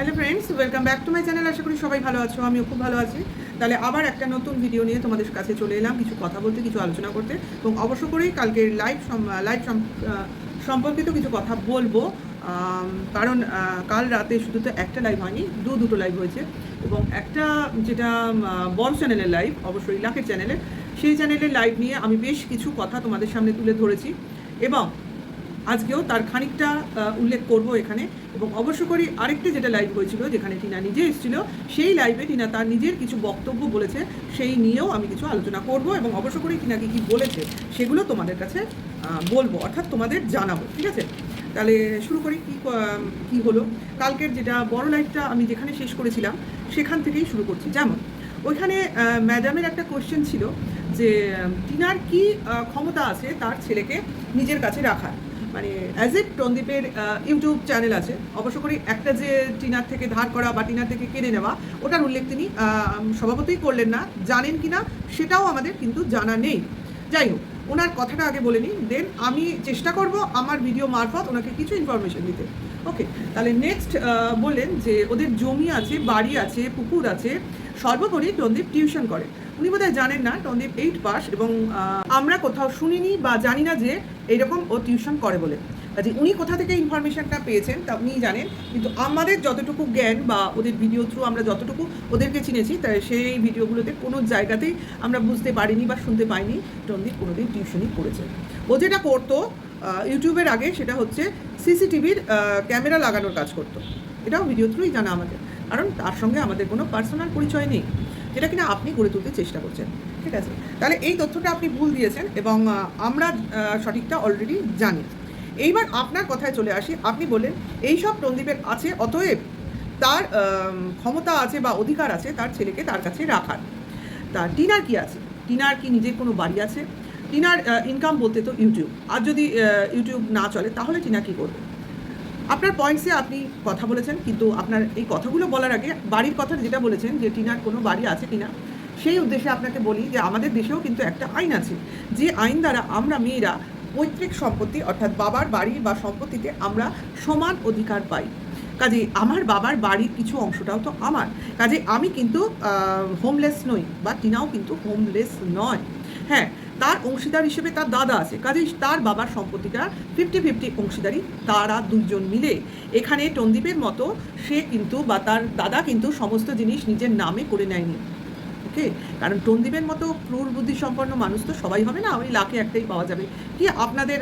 Hello friends, welcome back to my channel. আশা করি সবাই ভালো আছো, আমিও খুব ভালো আছি। তাহলে আবার একটা নতুন ভিডিও নিয়ে তোমাদের কাছে চলে এলাম, কিছু কথা বলতে, কিছু আলোচনা করতে। এবং অবশ্য করেই কালকের লাইভ লাইভ সম্পর্কিত কিছু কথা বলব। কারণ কাল রাতে শুধু তো একটা লাইভ হয়নি, দু দুটো লাইভ হয়েছে। এবং একটা যেটা বড় চ্যানেলের লাইভ অবশ্যই লাখের চ্যানেলে সেই চ্যানেলের লাইভ নিয়ে আমি বেশ কিছু কথা তোমাদের সামনে তুলে ধরেছি। এবং আজকেও তার খানিকটা উল্লেখ করব এখানে। এবং অবশ্য করি আরেকটি যেটা লাইভ হয়েছিল, যেখানে টিনা নিজে এসেছিল, সেই লাইভে টিনা তার নিজের কিছু বক্তব্য বলেছে, সেই নিয়েও আমি কিছু আলোচনা করব এবং অবশ্য করি টিনাকে কী বলেছে, সেগুলো তোমাদের কাছে বলব, অর্থাৎ তোমাদের জানাব, ঠিক আছে? তাহলে শুরু করি, কী ক- হলো? কালকের যেটা বড় লাইভটা আমি যেখানে শেষ করেছিলাম, সেখান থেকেই শুরু করছি। যেমন, ওইখানে ম্যাডামের একটা কোয়েশ্চেন ছিল যে, টিনার কি ক্ষমতা আছে তার ছেলেকে নিজের কাছে রাখার? মানে অ্যাজ এ টন্দীপের ইউটিউব চ্যানেল আছে অবশ্য করে একটা যে টিনার থেকে ধার করা বা টিনার থেকে কেড়ে নেওয়া ওটার উল্লেখ তিনি আহ, স্বভাবতই করলেন না জানেন কি না সেটাও আমাদের কিন্তু জানা নেই। যাই হোক ওনার কথাটা আগে বলে নিই দেন আমি চেষ্টা করব আমার ভিডিও মারফত ওনাকে কিছু ইনফরমেশন দিতে। ওকে তাহলে নেক্সট বললেন যে ওদের জমি আছে বাড়ি আছে পুকুর আছে সর্বোপরি টন্দীপ টিউশন করে। উনি বোধহয় জানেন না, টন্দীপ এইট পাস এবং আমরা কোথাও শুনিনি বা জানি না যে এইরকম ও টিউশন করে বলে। কাজে উনি কোথা থেকে ইনফরমেশনটা পেয়েছেন তা উনি জানেন, কিন্তু আমাদের যতটুকু জ্ঞান বা ওদের ভিডিও থ্রু আমরা যতটুকু ওদেরকে চিনেছি তাই সেই ভিডিওগুলোতে কোনো জায়গাতেই আমরা বুঝতে পারিনি বা শুনতে পাইনি, টন্দীপ কোনোদিন টিউশনই করেছে ও যেটা করতো ইউটিউবের আগে সেটা হচ্ছে সিসিটিভির ক্যামেরা লাগানোর কাজ করতো। এটাও ভিডিও থ্রুই জানা আমাদের, কারণ তার সঙ্গে আমাদের কোনো পার্সোনাল পরিচয় নেই। যেটা কিনা আপনি গড়ে তুলতে চেষ্টা করছেন, ঠিক আছে? তাহলে এই তথ্যটা আপনি ভুল দিয়েছেন এবং আমরা সঠিকটা অলরেডি জানি। এইবার আপনার কথায় চলে আসি, আপনি বললেন এইসব টন্দীপের আছে, অতএব তার ক্ষমতা আছে বা অধিকার আছে তার ছেলেকে তার কাছে রাখার। তা টিনার কি আছে? টিনার কি নিজের কোনো বাড়ি আছে? টিনার ইনকাম বলতে তো ইউটিউব। আর যদি ইউটিউব না চলে, তাহলে টিনা কি করবে? আপনার পয়েন্টসে আপনি কথা বলেছেন, কিন্তু আপনার এই কথাগুলো বলার আগে বাড়ির কথা যেটা বলেছেন যে টিনার কোনো বাড়ি আছে কিনা, সেই উদ্দেশ্যে আপনাকে বলি যে আমাদের দেশেও কিন্তু একটা আইন আছে, যে আইন দ্বারা আমরা মেয়েরা পৈতৃক সম্পত্তি অর্থাৎ বাবার বাড়ি বা সম্পত্তিতে আমরা সমান অধিকার পাই। কাজে আমার বাবার বাড়ির কিছু অংশটাও তো আমার, কাজে আমি কিন্তু হোমলেস নই বা টিনাও কিন্তু হোমলেস নয়। হ্যাঁ তার অংশীদার হিসেবে তার দাদা আছে। কাজেই তার বাবার সম্পত্তিটা ফিফটি ফিফটি অংশীদারি, তারা দুজন মিলে। এখানে টন্দীপের মতো সে কিন্তু বা তার দাদা কিন্তু সমস্ত জিনিস নিজের নামে করে নেয়নি। ওকে? কারণ টন্দীপের মতো ক্রূর বুদ্ধি সম্পন্ন মানুষ তো সবাই হবে না? ওই লাখে একটাই পাওয়া যাবে। কি আপনাদের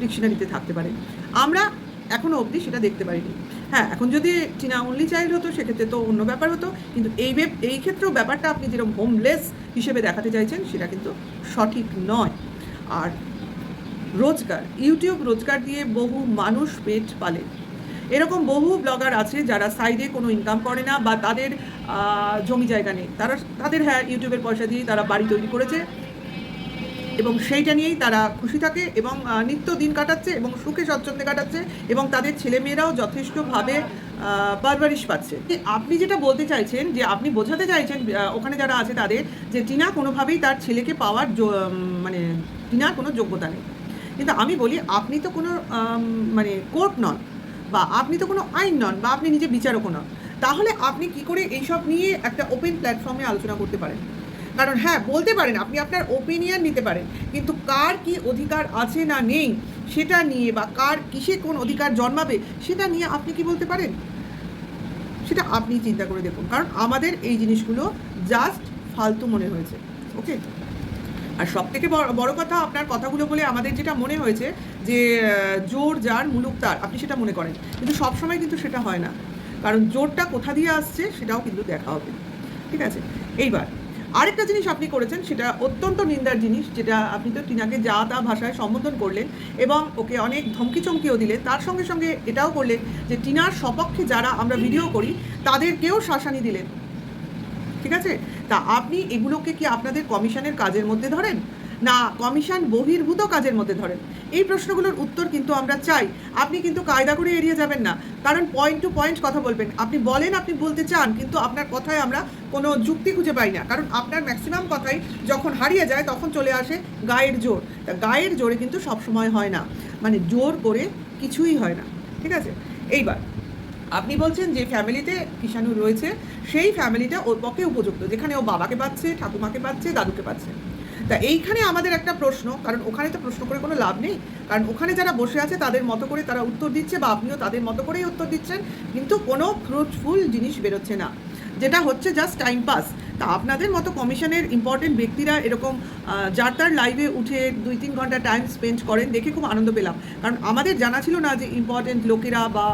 ডিকশনারিতে থাকতে পারে। আমরা এখনও অবধি সেটা দেখতে পারিনি। হ্যাঁ এখন যদি চীনা অনলি চাইল্ড হতো, সেক্ষেত্রে তো অন্য ব্যাপার হতো। কিন্তু এই এই ক্ষেত্রেও ব্যাপারটা আপনি যেরকম হোমলেস হিসেবে দেখাতে চাইছেন, সেটা কিন্তু সঠিক নয়। আর রোজগার ইউটিউব রোজগার দিয়ে বহু মানুষ পেট পালে। এরকম বহু ব্লগার আছে যারা সাইডে কোনো ইনকাম করে না বা তাদের জমি জায়গা নেই। তারা, তাদের হ্যাঁ ইউটিউবের পয়সা দিয়ে তারা বাড়ি তৈরি করেছে। এবং সেইটা নিয়েই তারা খুশি থাকে এবং নিত্য দিন কাটাচ্ছে এবং সুখে স্বচ্ছন্দে কাটাচ্ছে এবং তাদের ছেলেমেয়েরাও যথেষ্টভাবে আহ, পারভারিশ পাচ্ছে। আপনি যেটা বলতে চাইছেন যে আপনি বোঝাতে চাইছেন ওখানে যারা আছে তাদের যে টিনা কোনোভাবেই তার ছেলেকে পাওয়ার মানে টিনার কোনো যোগ্যতা নেই। কিন্তু আমি বলি আপনি তো কোনো মানে কোর্ট নন বা আপনি তো কোনো আইন নন বা আপনি নিজে বিচারকও নন। তাহলে আপনি কি করে এইসব নিয়ে একটা ওপেন প্ল্যাটফর্মে আলোচনা করতে পারেন? কারণ হ্যাঁ বলতে পারেন, আপনি আপনার ওপিনিয়ন নিতে পারেন, কিন্তু কার কি অধিকার আছে না নেই সেটা নিয়ে বা কার কিসে কোন অধিকার জন্মাবে সেটা নিয়ে আপনি কি বলতে পারেন? সেটা আপনি চিন্তা করে দেখুন, কারণ আমাদের এই জিনিসগুলো জাস্ট ফালতু মনে হয়েছে ওকে আর সব থেকে বড় কথা আপনার কথাগুলো বলে আমাদের যেটা মনে হয়েছে যে জোর যার মুলুক তার, আপনি সেটা মনে করেন, কিন্তু সবসময় কিন্তু সেটা হয় না, কারণ জোরটা কোথা দিয়ে আসছে সেটাও কিন্তু দেখা হবে, ঠিক আছে? এইবার আরেকটা জিনিস আপনি করেছেন, সেটা অত্যন্ত নিন্দার জিনিস, যেটা আপনি তো টিনাকে যা তা ভাষায় সম্বোধন করলেন এবং ওকে অনেক ধমকি চমকিও দিলেন, তার সঙ্গে সঙ্গে এটাও করলেন যে টিনার সপক্ষে যারা আমরা ভিডিও করি, তাদেরকেও শাসানি দিলেন। ঠিক আছে? তা আপনি এগুলোকে কি আপনাদের কমিশনের কাজের মধ্যে ধরেন? না, কমিশন বহির্ভূত কাজের মধ্যে ধরেন। এই প্রশ্নগুলোর উত্তর কিন্তু আমরা চাই। আপনি কিন্তু কায়দা করে এড়িয়ে যাবেন না। কারণ পয়েন্ট টু পয়েন্ট কথা বলবেন। আপনি বলেন, আপনি বলতে চান, কিন্তু আপনার কথায় আমরা কোনো যুক্তি খুঁজে পাই না। কারণ আপনার ম্যাক্সিমাম কথাই যখন হারিয়ে যায়, তখন চলে আসে গায়ের জোর। তা গায়ের জোরে কিন্তু সব সময় হয় না। মানে জোর করে কিছুই হয় না। ঠিক আছে? এইবার, আপনি বলছেন যে ফ্যামিলিতে কিষাণু রয়েছে, সেই ফ্যামিলিটা ওর পক্ষে উপযুক্ত। যেখানে ও বাবাকে পাচ্ছে, ঠাকুমাকে পাচ্ছে, দাদুকে পাচ্ছে। তা এইখানে আমাদের একটা প্রশ্ন, কারণ ওখানে তো প্রশ্ন করে কোনো লাভ নেই। কারণ ওখানে যারা বসে আছে, তাদের মতো করে তারা উত্তর দিচ্ছে বা আপনিও তাদের মতো করেই উত্তর দিচ্ছেন, কিন্তু কোনো ফ্রুটফুল জিনিস বেরোচ্ছে না। যেটা হচ্ছে জাস্ট টাইম পাস তা আপনাদের মতো কমিশনের ইম্পর্টেন্ট ব্যক্তিরা এরকম যার তার লাইভে উঠে দুই তিন ঘণ্টা টাইম স্পেন্ড করেন, দেখে খুব আনন্দ পেলাম। কারণ আমাদের জানা ছিল না যে ইম্পর্টেন্ট লোকেরা বা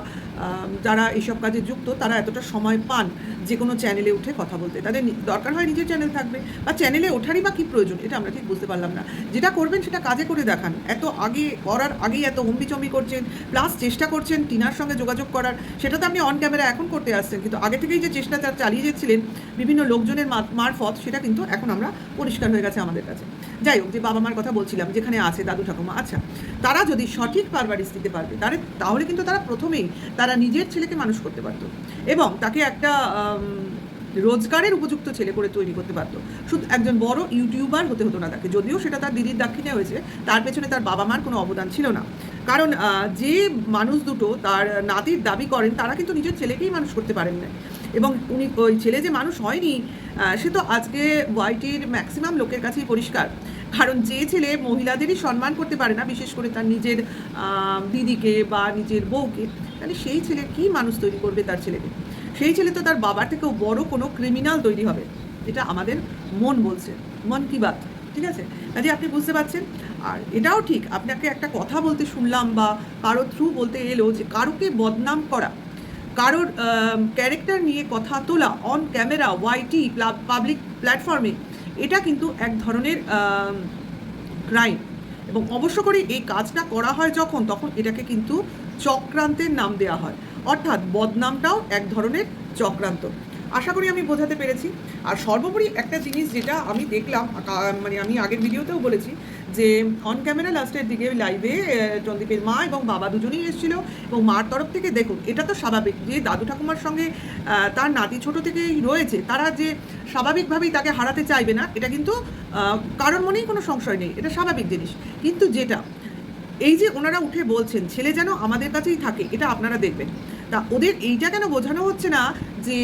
যারা এইসব কাজে যুক্ত, তারা এতটা সময় পান যে কোনো চ্যানেলে উঠে কথা বলতে। তাদের দরকার হয় নিজের চ্যানেল থাকবে। বা চ্যানেলে ওঠারই বা কী প্রয়োজন, এটা আমরা ঠিক বুঝতে পারলাম না। যেটা করবেন সেটা কাজে করে দেখান। এত আগে করার আগেই এত হম্বিচম্বি করছেন প্লাস চেষ্টা করছেন টিনার সঙ্গে যোগাযোগ করার। সেটা তো আপনি অন ক্যামেরা এখন করতে আসছেন, কিন্তু আগে থেকেই যে চেষ্টা চালিয়ে যাচ্ছিলেন, বিভিন্ন লোকজনের মারফত, সেটা কিন্তু এখন আমরা পরিষ্কার হয়ে গেছে আমাদের কাছে। যাই হোক, যে বাবা মার কথা বলছিলাম, যেখানে আছে দাদু ঠাকুমা আচ্ছা তারা যদি সঠিক পারভারিশ দিতে পারবে, তাহলে তাহলে কিন্তু তারা প্রথমেই তারা নিজের ছেলেকে মানুষ করতে পারতো এবং তাকে একটা রোজগারের উপযুক্ত ছেলে করে তৈরি করতে পারতো। শুধু একজন বড় ইউটিউবার হতে হতো না তাকে, যদিও সেটা তার দিদির দাক্ষিণে হয়েছে, তার পেছনে তার বাবা মার কোনো অবদান ছিল না। কারণ যে মানুষ দুটো তার নাতির দাবি করেন, তারা কিন্তু নিজের ছেলেকেই মানুষ করতে পারেন না এবং উনি, ওই ছেলে যে মানুষ হয়নি সে তো আজকে ওয়াইটির ম্যাক্সিমাম লোকের কাছেই পরিষ্কার। কারণ যে ছেলে মহিলাদেরই সম্মান করতে পারে না, বিশেষ করে তার নিজের দিদিকে বা নিজের বউকে, তাহলে সেই ছেলে কি মানুষ তৈরি করবে তার ছেলেকে? সেই ছেলে তো তার বাবার থেকেও বড় কোনো ক্রিমিনাল তৈরি হবে। এটা আমাদের মন বলছে। মন কি বাত? ঠিক আছে? কাজে আপনি বুঝতে পারছেন। আর এটাও ঠিক, আপনাকে একটা কথা বলতে শুনলাম বা কারও থ্রু বলতে এলো যে কারোকে বদনাম করা কারোর ক্যারেক্টার নিয়ে কথা তোলা অন ক্যামেরা ওয়াইটি পাবলিক প্ল্যাটফর্মে এটা কিন্তু এক ধরনের ক্রাইম এবং অবশ্য করে এই কাজটা করা হয় যখন, তখন এটাকে কিন্তু চক্রান্তের নাম দেওয়া হয়। অর্থাৎ বদনামটাও এক ধরনের চক্রান্ত। আশা করি আমি বোঝাতে পেরেছি। আর সর্বোপরি একটা জিনিস যেটা আমি দেখলাম মানে আমি আগের ভিডিওতেও বলেছি যে অন ক্যামেরা লাস্টের দিকে লাইভে চন্দীপের মা এবং বাবা দুজনেই এসেছিল এবং মার তরফ থেকে দেখুন, এটা তো স্বাভাবিক যে দাদু ঠাকুমার সঙ্গে তার নাতি ছোট থেকেই রয়েছে, তারা যে স্বাভাবিকভাবেই তাকে হারাতে চাইবে না, এটা কিন্তু কারোর মনেই কোনো সংশয় নেই, এটা স্বাভাবিক জিনিস। কিন্তু যেটা, এই যে ওনারা উঠে বলছেন, ছেলে যেন আমাদের কাছেই থাকে এটা আপনারা দেখবেন। তা ওদের এইটা কেন বোঝানো হচ্ছে না যে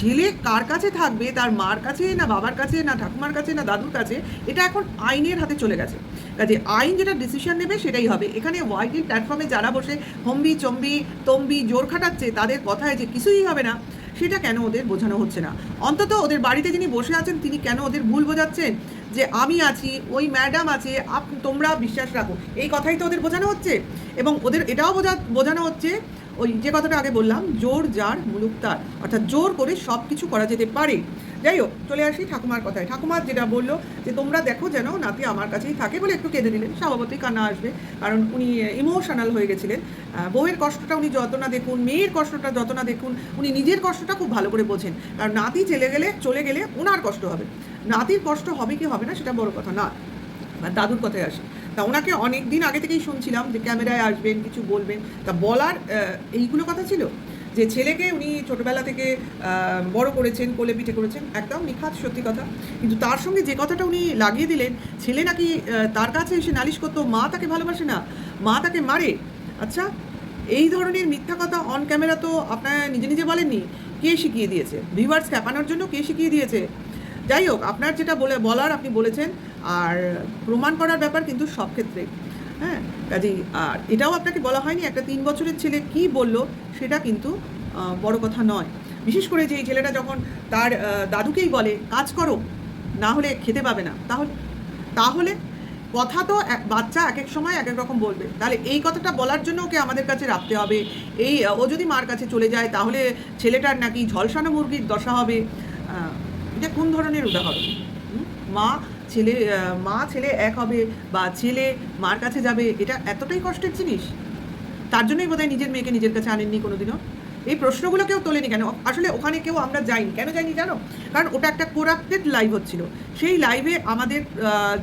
ছেলে কার কাছে থাকবে, তার মার কাছে না বাবার কাছে, না ঠাকুমার কাছে, না দাদুর কাছে, এটা এখন আইনের হাতে চলে গেছে। কাজে আইন যেটা ডিসিশন নেবে সেটাই হবে। এখানে ওয়াইটি প্ল্যাটফর্মে যারা বসে হম্বি, চম্বি, তম্বি জোর খাটাচ্ছে, তাদের কথায় যে কিছুই হবে না, সেটা কেন ওদের বোঝানো হচ্ছে না? অন্তত ওদের বাড়িতে যিনি বসে আছেন, তিনি কেন ওদের ভুল বোঝাচ্ছেন? যে আমি আছি, ওই ম্যাডাম আছে, আপ, তোমরা বিশ্বাস রাখো। এই কথাই তো ওদের বোঝানো হচ্ছে। এবং ওদের এটাও বোঝা, বোঝানো হচ্ছে, ওই যে কথাটা আগে বললাম, জোর যার মুলুক, তার। অর্থাৎ জোর করে সব কিছু করা যেতে পারে। যাই হোক, চলে আসি ঠাকুমার কথায়। ঠাকুমার যেটা বলল যে, তোমরা দেখো যেন নাতি আমার কাছেই থাকে বলে একটু কেঁদে দিলেন। স্বভাবতই কান্না আসবে, কারণ উনি ইমোশনাল হয়ে গেছিলেন। বউয়ের কষ্টটা উনি যত না দেখুন, মেয়ের কষ্টটা যত না দেখুন, উনি নিজের কষ্টটা খুব ভালো করে বোঝেন। কারণ নাতি চলে গেলে চলে গেলে ওনার কষ্ট হবে। নাতির কষ্ট হবে কি হবে না, সেটা বড় কথা না। দাদুর কথায় আসি। তা ওনাকে অনেক দিন আগে থেকেই শুনছিলাম যে, ক্যামেরায় আসবেন, কিছু বলবেন। তা বলার এইগুলো কথা ছিল? যে ছেলেকে উনি ছোটবেলা থেকে বড় করেছেন, কোলে পিঠে করেছেন, একদম নিখাত সত্যি কথা। কিন্তু তার সঙ্গে যে কথাটা উনি লাগিয়ে দিলেন, ছেলে নাকি তার কাছে এসে নালিশ করতো, মা তাকে ভালোবাসে না, মা তাকে মারে। আচ্ছা এই ধরনের মিথ্যা কথা অন ক্যামেরা তো আপনারা নিজে নিজে বলেননি, কে শিখিয়ে দিয়েছে? ভিউয়ার্স ক্যাপানোর জন্য কে শিখিয়ে দিয়েছে? যাই হোক, আপনার যেটা বলে, বলার আপনি বলেছেন, আর প্রমাণ করার ব্যাপার কিন্তু সব ক্ষেত্রে হ্যাঁ কাজেই, আর এটাও আপনাকে বলা হয়নি, একটা তিন বছরের ছেলে কি বলল, সেটা কিন্তু বড় কথা নয়। বিশেষ করে যে ছেলেটা যখন তার দাদুকেই বলে, কাজ করো, না হলে খেতে পাবে না। তাহলে তাহলে কথা তো বাচ্চা এক এক সময় এক এক রকম বলবে। তাহলে এই কথাটা বলার জন্য ওকে আমাদের কাছে রাখতে হবে। এই, ও যদি মার কাছে চলে যায়, তাহলে ছেলেটার নাকি ঝলসানো মুরগির দশা হবে। এটা কোন ধরনের উদাহরণ? মা ছেলে মা ছেলে এক হবে বা ছেলে মার কাছে যাবে এটা এতটাই কষ্টের জিনিস। তার জন্যই বোধহয় নিজের মেয়েকে নিজের কাছে আনেননি কোনোদিনও। এই প্রশ্নগুলো কেউ তোলেনি কেন? আসলে ওখানে কেউ আমরা যাইনি। কেন যাইনি জানো? কারণ ওটা একটা কোরাপ্টেড লাইভ হচ্ছিল। সেই লাইভে আমাদের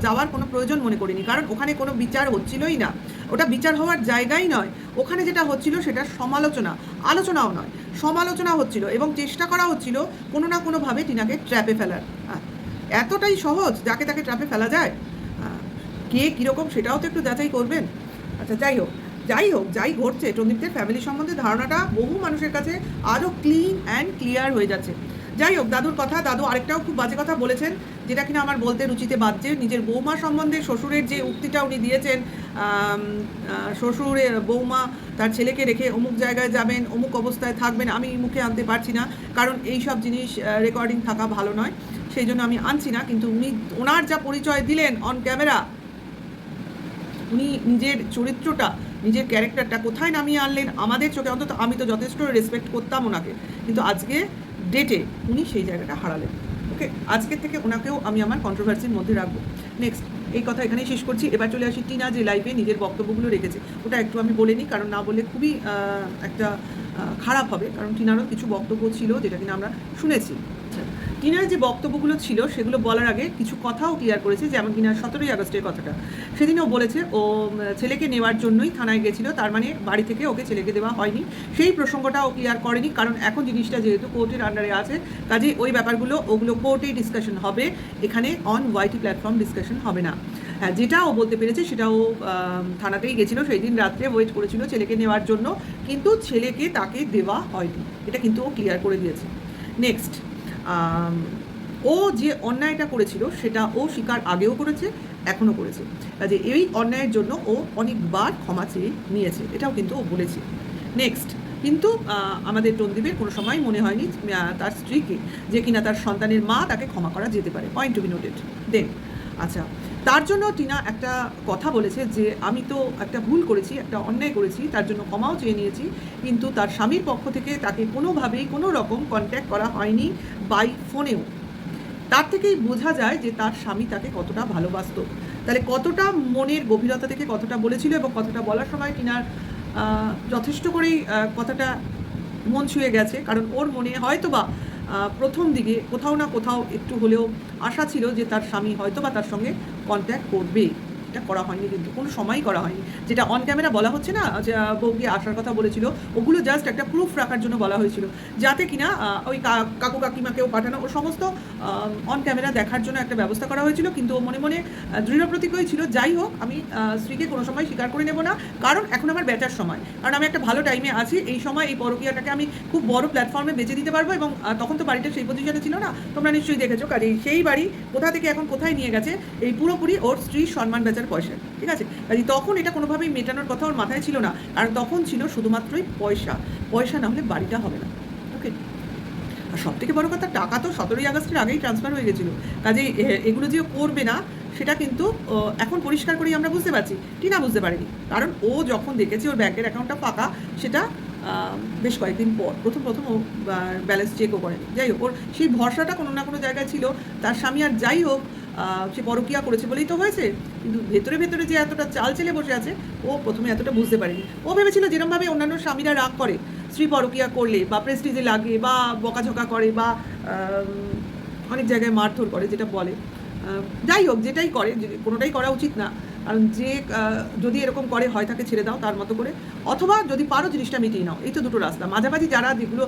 যাওয়ার কোনো প্রয়োজন মনে করিনি। কারণ ওখানে কোনো বিচার হচ্ছিলই না। ওটা বিচার হওয়ার জায়গাই নয়। ওখানে যেটা হচ্ছিল সেটা সমালোচনা। আলোচনাও নয়। সমালোচনা হচ্ছিল এবং চেষ্টা করা হচ্ছিল কোনো না কোনোভাবে টিনাকে ট্র্যাপে ফেলার। হ্যাঁ, এতটাই সহজ যাকে তাকে ট্র্যাপে ফেলা যায়? কে কীরকম সেটাও তো একটু যাচাই করবেন। আচ্ছা যাই হোক যাই হোক, যাই ঘটছে টন্দীপদের ফ্যামিলি সম্বন্ধে ধারণাটা বহু মানুষের কাছে আরও ক্লিন অ্যান্ড ক্লিয়ার হয়ে যাচ্ছে। যাই হোক, দাদুর কথা, দাদু আরেকটাও খুব বাজে কথা বলেছেন, যেটা কিনা আমার বলতে রুচিতে বাজছে। নিজের বৌমা সম্বন্ধে শ্বশুরের যে উক্তিটা উনি দিয়েছেন শ্বশুরের বৌমা তার ছেলেকে রেখে অমুক জায়গায় যাবেন, অমুক অবস্থায় থাকবেন, আমি মুখে আনতে পারছি না। কারণ এই সব জিনিস রেকর্ডিং থাকা ভালো নয়। সেই জন্য আমি আনছি না, কিন্তু উনি, ওনার যা পরিচয় দিলেন অন ক্যামেরা উনি নিজের চরিত্রটা, নিজের ক্যারেক্টারটা কোথায় নামিয়ে আনলেন আমাদের চোখে, অন্তত আমি তো যথেষ্ট রেসপেক্ট করতাম ওনাকে, কিন্তু আজকে ডেটে উনি সেই জায়গাটা হারালেন ওকে আজকের থেকে ওনাকেও আমি আমার কন্ট্রোভার্সির মধ্যে রাখব। নেক্সট এই কথা এখানেই শেষ করছি, এবার চলে আসি টিনা যে লাইভে নিজের বক্তব্যগুলো রেখেছে, ওটা একটু আমি বলে নিই, কারণ না বলে খুবই একটা খারাপ হবে, কারণ টিনারও কিছু বক্তব্য ছিল যেটা কিনা আমরা শুনেছি। টিনার যে বক্তব্যগুলো ছিল, সেগুলো বলার আগে কিছু কথাও ক্লিয়ার করেছে যেমন কিনা সতেরোই আগস্টের কথাটা। সেদিনও বলেছে, ও ছেলেকে নেওয়ার জন্যই থানায় গেছিল, তার মানে বাড়ি থেকে ওকে ছেলেকে দেওয়া হয়নি। সেই প্রসঙ্গটা ও ক্লিয়ার করেনি, কারণ এখন জিনিসটা যেহেতু কোর্টের আন্ডারে আছে, কাজে ওই ব্যাপারগুলো, ওগুলো কোর্টেই ডিসকাশন হবে, এখানে অন ওয়াইটি প্ল্যাটফর্ম ডিসকাশন হবে না। হ্যাঁ যেটা ও বলতে পেরেছে, সেটা ও থানাতেই গেছিল সেই দিন রাত্রে ওয়েট করেছিল ছেলেকে নেওয়ার জন্য, কিন্তু ছেলেকে তাকে দেওয়া হয়নি। এটা কিন্তু ও ক্লিয়ার করে দিয়েছে। নেক্সট ও যে অন্যায়টা করেছিল, সেটা ও স্বীকার আগেও করেছে, এখনও করেছে। কাজে এই অন্যায়ের জন্য ও অনেকবার ক্ষমা চেয়ে নিয়েছে, এটাও কিন্তু ও বলেছে। নেক্সট কিন্তু আমাদের টন্দীপের কোনো সময় মনে হয়নি তার স্ত্রীকে, যে কিনা তার সন্তানের মা তাকে ক্ষমা করা যেতে পারে। Point to be noted then আচ্ছা তার জন্য টিনা একটা কথা বলেছে যে আমি তো একটা ভুল করেছি একটা অন্যায় করেছি তার জন্য ক্ষমাও চেয়ে নিয়েছি কিন্তু তার স্বামীর পক্ষ থেকে তাকে কোনোভাবেই কোনো রকম কন্ট্যাক্ট করা হয়নি বাই ফোনেও তার থেকেই বোঝা যায় যে তার স্বামী তাকে কতটা ভালোবাসতো। তাহলে কতটা মনের গভীরতা থেকে কতটা বলেছিল এবং কতটা বলার সময় আহ, যথেষ্ট করেই কথাটা মন ছুঁয়ে গেছে কারণ ওর মনে হয়তো বা প্রথম দিকে কোথাও না কোথাও একটু হলেও আশা ছিল যে তার স্বামী হয়তো বা তার সঙ্গে কন্ট্যাক্ট করবে এটা করা হয়নি কিন্তু কোনো সময়ই করা হয়নি। যেটা অন ক্যামেরা বলা হচ্ছে না যে আহ, আসার কথা বলেছিল ওগুলো জাস্ট একটা প্রুফ রাখার জন্য বলা হয়েছিল। যাতে কিনা ওই কাকু কাকিমাকেও পাঠানো ও সমস্ত অন ক্যামেরা দেখার জন্য একটা ব্যবস্থা করা হয়েছিল কিন্তু মনে মনে দৃঢ় প্রতিজ্ঞই ছিল যাই হোক আমি স্ত্রীকে কোনো সময় স্বীকার করে নেব না কারণ এখন আমার বেচার সময়। কারণ আমি একটা ভালো টাইমে আছি এই সময় এই পরকীয়াটাকে আমি খুব বড় প্ল্যাটফর্মে বেঁচে দিতে পারব এবং তখন তো বাড়িটা সেই পজিশনে ছিল না তোমরা নিশ্চয়ই দেখেছ কাজে সেই বাড়ি কোথা থেকে এখন কোথায় নিয়ে গেছে এই পুরোপুরি ওর স্ত্রীর সম্মান বেচার পয়সা, ঠিক আছে? কাজে তখন এটা কোনোভাবেই মেটানোর কথা ওর মাথায় ছিল না। কারণ তখন ছিল শুধুমাত্রই পয়সা। পয়সা না হলে বাড়িটা হবে না। ওকে? আর সব থেকে বড় কথা, টাকা তো সতেরোই আগস্টের আগেই ট্রান্সফার হয়ে গেছিল। কাজে এগুলো যে করবে না, সেটা কিন্তু এখন পরিষ্কার করেই আমরা বুঝতে পারছি। টিনা বুঝতে পারিনি। কারণ ও যখন দেখেছে ওর ব্যাংকের অ্যাকাউন্টটা ফাঁকা, সেটা বেশ কয়েকদিন পর, প্রথম প্রথম ও ব্যালেন্স চেকও করেনি। যাই হোক, ওর সেই ভরসাটা কোনো না কোনো জায়গায় ছিল। তার স্বামী আর যাই হোক সে পরকিয়া করেছে বলেই তো হয়েছে। কিন্তু ভেতরে ভেতরে যে এতটা চাল চেলে বসে আছে, ও প্রথমে এতটা বুঝতে পারেনি। ও ভেবেছিল যেরকমভাবে অন্যান্য স্বামীরা রাগ করে, স্ত্রী পরকিয়া করলে বা প্রেস্টিজে লাগে বা বকাঝকা করে বা অনেক জায়গায় মারধর করে যেটা বলে। যাই হোক, যেটাই করে কোনোটাই করা উচিত না। কারণ যে যদি এরকম করে, হয় তাকে ছেড়ে দাও তার মতো করে। অথবা যদি পারো জিনিসটা মিটিয়ে নাও, এই তো দুটো রাস্তা। মাঝামাঝি যারা যেগুলো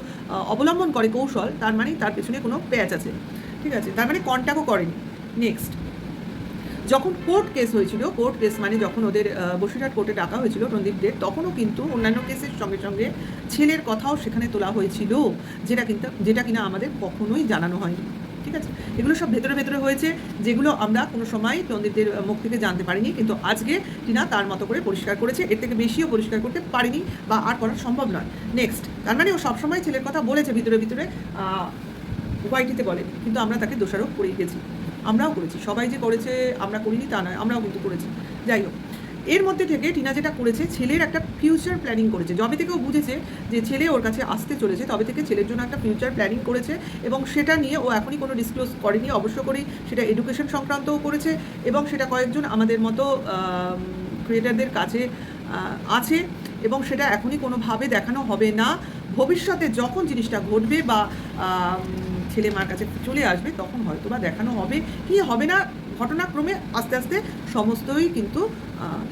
অবলম্বন করে কৌশল, তার মানে তার পেছনে কোনো প্যাচ আছে। ঠিক আছে? তার মানে কন্ট্যাক্টও করেনি। নেক্সট যখন কোর্ট কেস হয়েছিল কোর্ট কেস মানে যখন ওদের বসিরহাট কোর্টে ডাকা হয়েছিল রণদীপদের তখনও কিন্তু অন্যান্য কেসের সঙ্গে সঙ্গে ছেলের কথাও সেখানে তোলা হয়েছিল যেটা কিন্তু যেটা কিনা আমাদের কখনোই জানানো হয়নি। ঠিক আছে? এগুলো সব ভেতরে ভেতরে হয়েছে যেগুলো আমরা কোনো সময় রণদীপদের মুখ থেকে জানতে পারিনি কিন্তু আজকে টিনা তার মতো করে পরিষ্কার করেছে এর থেকে বেশিও পরিষ্কার করতে পারিনি বা আর করা সম্ভব নয়। নেক্সট তার মানে ও সবসময় ছেলের কথা বলেছে ভিতরে ভিতরে আহ, ওয়াইটিতে বলেনি কিন্তু আমরা তাকে দোষারোপ করেই গেছি। আমরাও করেছি। সবাই যে করেছে, আমরা করিনি, তা নয়, আমরাও কিন্তু করেছি। যাই হোক, এর মধ্যে থেকে টিনা যেটা করেছে, ছেলের একটা ফিউচার প্ল্যানিং করেছে। যবে থেকে ও বুঝেছে যে ছেলে ওর কাছে আসতে চলেছে, তবে থেকে ছেলের জন্য একটা ফিউচার প্ল্যানিং করেছে এবং সেটা নিয়ে ও এখনই কোনো ডিসক্লোজ করেনি। অবশ্য করেই সেটা এডুকেশন সংক্রান্তও করেছে এবং সেটা কয়েকজন আমাদের মতো ক্রিয়েটারদের কাছে আছে এবং সেটা এখনই কোনোভাবে দেখানো হবে না। ভবিষ্যতে যখন জিনিসটা ঘটবে বা ছেলে মার কাছে চলে আসবে, তখন হয়তো বা দেখানো হবে কি হবে না, ঘটনাক্রমে আস্তে আস্তে সমস্তই কিন্তু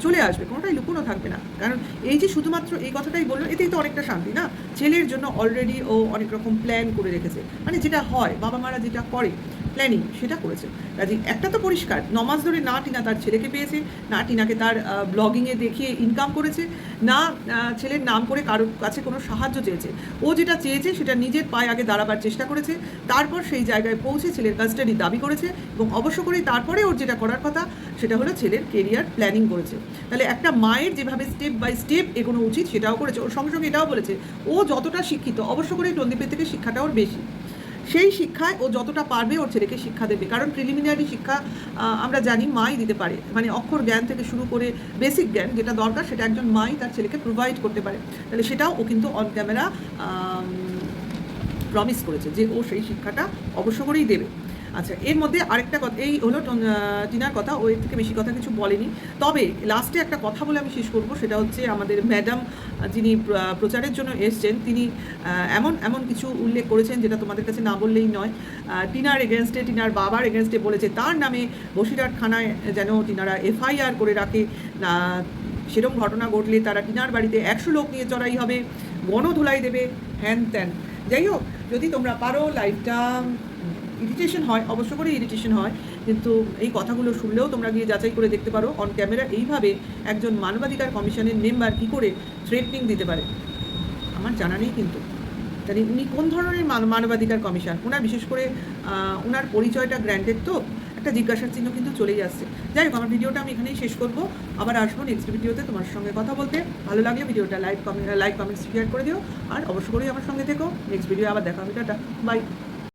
চলে আসবে, কোনোটাই লুকোনো থাকবে না। কারণ এই যে শুধুমাত্র এই কথাটাই বলল এতেই তো অনেকটা শান্তি, না? ছেলের জন্য অলরেডি ও অনেক রকম প্ল্যান করে রেখেছে। মানে যেটা হয় বাবা মারা যেটা করে প্ল্যানিং সেটা করেছে। কাজে একটা তো পরিষ্কার নমাজ ধরে না টিনা তার ছেলেকে পেয়েছে, না টিনাকে তার ব্লগিংয়ে দেখিয়ে ইনকাম করেছে, না ছেলের নাম করে কারোর কাছে কোনো সাহায্য চেয়েছে। ও যেটা চেয়েছে সেটা নিজের পায়ে আগে দাঁড়াবার চেষ্টা করেছে, তারপর সেই জায়গায় পৌঁছে ছেলের কাস্টাডি দাবি করেছে এবং অবশ্য করেই তারপরে ওর যেটা করার কথা সেটা হলো ছেলের কেরিয়ার প্ল্যানিং করেছে। তাহলে একটা মায়ের যেভাবে স্টেপ বাই স্টেপ এগোনো উচিত সেটাও করেছে। ওর সঙ্গে সঙ্গে এটাও বলেছে, ও যতটা শিক্ষিত, অবশ্য করেই টন্দীপের থেকে শিক্ষাটা ওর বেশি। সেই শিক্ষায় ও যতটা পারবে ওর ছেলেকে শিক্ষা দেবে। কারণ প্রিলিমিনারি শিক্ষা আমরা জানি মাই দিতে পারে। মানে অক্ষর জ্ঞান থেকে শুরু করে বেসিক জ্ঞান যেটা দরকার, সেটা একজন মাই তার ছেলেকে প্রোভাইড করতে পারে। তাহলে সেটাও ও কিন্তু অন ক্যামেরা প্রমিস করেছে যে ও সেই শিক্ষাটা অবশ্য করেই দেবে। আচ্ছা এর মধ্যে আরেকটা কথা, এই হলো টিনার কথা, ও এর থেকে বেশি কথা কিছু বলেনি। তবে লাস্টে একটা কথা বলে আমি শেষ করব, সেটা হচ্ছে আমাদের ম্যাডাম যিনি প্রচারের জন্য এসছেন, তিনি এমন এমন কিছু উল্লেখ করেছেন যেটা তোমাদের কাছে না বললেই নয়। টিনার এগেনস্টে টিনার বাবার এগেনস্টে বলেছে, তার নামে বসিরহাট থানায় যেন টিনারা এফআইআর করে রাখে। সেরকম ঘটনা ঘটলে তারা টিনার বাড়িতে একশো লোক নিয়ে চড়াই হবে, গণধুলাই দেবে, হ্যান ত্যান। যাই হোক, যদি তোমরা পারো লাইফটা ইরিটেশন হয়, অবশ্য করে ইরিটেশন হয়, কিন্তু এই কথাগুলো শুনলেও তোমরা গিয়ে যাচাই করে দেখতে পারো। অন ক্যামেরা এইভাবে একজন মানবাধিকার কমিশনের মেম্বার কী করে থ্রেটনিং দিতে পারে? আমার জানা নেই কিন্তু। তাহলে উনি কোন ধরনের মান- মানবাধিকার কমিশন? ওনার বিশেষ করে ওনার পরিচয়টা গ্র্যান্ডেড তো, একটা জিজ্ঞাসার চিহ্ন কিন্তু চলেই আসছে। যাই হোক, আমার ভিডিওটা আমি এখানেই শেষ করব। আবার আসব নেক্সট ভিডিওতে তোমার সঙ্গে কথা বলতে। ভালো লাগলে ভিডিওটা like comment like comments share করে দিও। আর অবশ্য করেই আমার সঙ্গে থেকো। নেক্সট ভিডিও আবার দেখা হবে, টাটা। বাই